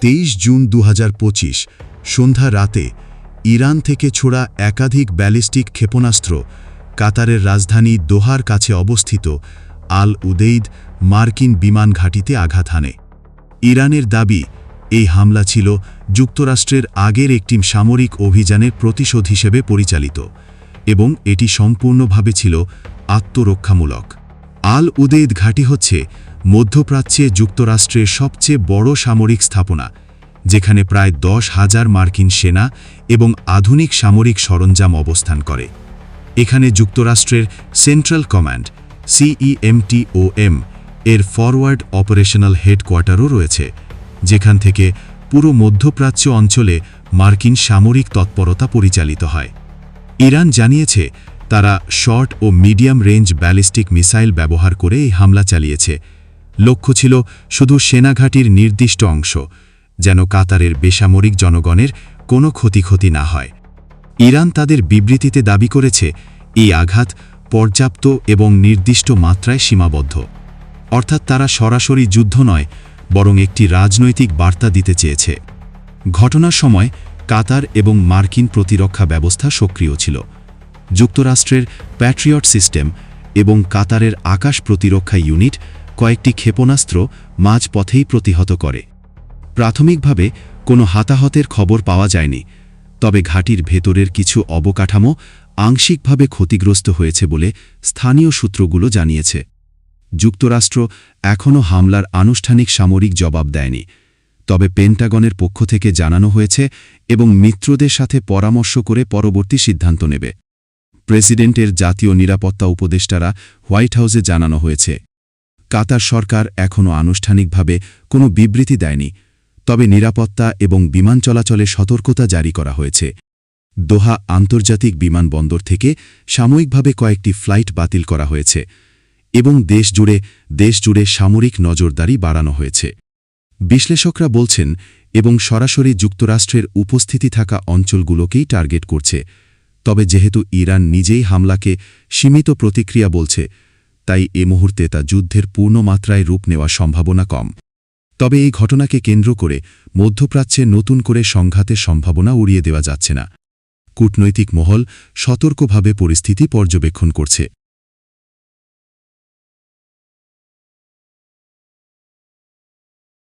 তেইশ জুন দু হাজার পঁচিশ, সন্ধ্যা রাতে ইরান থেকে ছোড়া একাধিক ব্যালিস্টিক ক্ষেপণাস্ত্র কাতারের রাজধানী দোহার কাছে অবস্থিত আল উদেইদ মার্কিন বিমান ঘাঁটিতে আঘাত হানে। ইরানের দাবি, এই হামলা ছিল যুক্তরাষ্ট্রের আগের একটি সামরিক অভিযানের প্রতিশোধ হিসেবে পরিচালিত এবং এটি সম্পূর্ণভাবে ছিল আত্মরক্ষামূলক। আল উদেইদ ঘাঁটি হচ্ছে মধ্যপ্রাচ্যে যুক্তরাষ্ট্রের সবচেয়ে বড় সামরিক স্থাপনা, যেখানে প্রায় দশ হাজার মার্কিন সেনা এবং আধুনিক সামরিক সরঞ্জাম অবস্থান করে। এখানে যুক্তরাষ্ট্রের সেন্ট্রাল কমান্ড, সিইএমটিওএম, এর ফরওয়ার্ড অপারেশনাল হেডকোয়ার্টারও রয়েছে, যেখান থেকে পুরো মধ্যপ্রাচ্য অঞ্চলে মার্কিন সামরিক তৎপরতা পরিচালিত হয়। ইরান জানিয়েছে, তারা শর্ট ও মিডিয়াম রেঞ্জ ব্যালিস্টিক মিসাইল ব্যবহার করে এই হামলা চালিয়েছে লক্ষ্য ছিল শুধু সেনাঘাটির নির্দিষ্ট অংশ, যেন কাতারের বেসামরিক জনগণের কোনো ক্ষতিক্ষতি না হয়। ইরান তাদের বিবৃতিতে দাবি করেছে, এই আঘাত পর্যাপ্ত এবং নির্দিষ্ট মাত্রায় সীমাবদ্ধ। অর্থাৎ তারা সরাসরি যুদ্ধ নয়, বরং একটি রাজনৈতিক বার্তা দিতে চেয়েছে। ঘটনার সময় কাতার এবং মার্কিন প্রতিরক্ষা ব্যবস্থা সক্রিয় ছিল। যুক্তরাষ্ট্রের প্যাট্রিয়ট সিস্টেম এবং কাতারের আকাশ প্রতিরক্ষা ইউনিট কয়েকটি ক্ষেপণাস্ত্র মাঝপথেই প্রতিহত করে। প্রাথমিকভাবে কোনো হাতাহতের খবর পাওয়া যায়নি, তবে ঘাটির ভেতরের কিছু অবকাঠামো আংশিকভাবে ক্ষতিগ্রস্ত হয়েছে বলে স্থানীয় সূত্রগুলো জানিয়েছে। যুক্তরাষ্ট্র এখনও হামলার আনুষ্ঠানিক সামরিক জবাব দেয়নি, তবে পেন্টাগনের পক্ষ থেকে জানানো হয়েছে এবং মিত্রদের সাথে পরামর্শ করে পরবর্তী সিদ্ধান্ত নেবে। প্রেসিডেন্টের জাতীয় নিরাপত্তা উপদেষ্টারা হোয়াইট হাউসে জানানো হয়েছে। কাতার সরকার এখনও আনুষ্ঠানিকভাবে কোনো বিবৃতি দেয়নি, তবে নিরাপত্তা এবং বিমান চলাচলে সতর্কতা জারি করা হয়েছে। দোহা আন্তর্জাতিক বিমানবন্দর থেকে সাময়িকভাবে কয়েকটি ফ্লাইট বাতিল করা হয়েছে এবং দেশজুড়ে দেশজুড়ে সামরিক নজরদারি বাড়ানো হয়েছে। বিশ্লেষকরা বলছেন, এবং সরাসরি যুক্তরাষ্ট্রের উপস্থিতি থাকা অঞ্চলগুলোকেই টার্গেট করছে, তবে যেহেতু ইরান নিজেই হামলাকে সীমিত প্রতিক্রিয়া বলছে তাই এ মুহূর্তে তা যুদ্ধের পূর্ণ মাত্রায় রূপ নেওয়া সম্ভাবনা কম। তবে এই ঘটনাকে কেন্দ্র করে মধ্যপ্রাচ্যে নতুন করে সংঘাতের সম্ভাবনা উড়িয়ে দেওয়া যাচ্ছে না। কূটনৈতিক মহল সতর্কভাবে পরিস্থিতি পর্যবেক্ষণ করছে।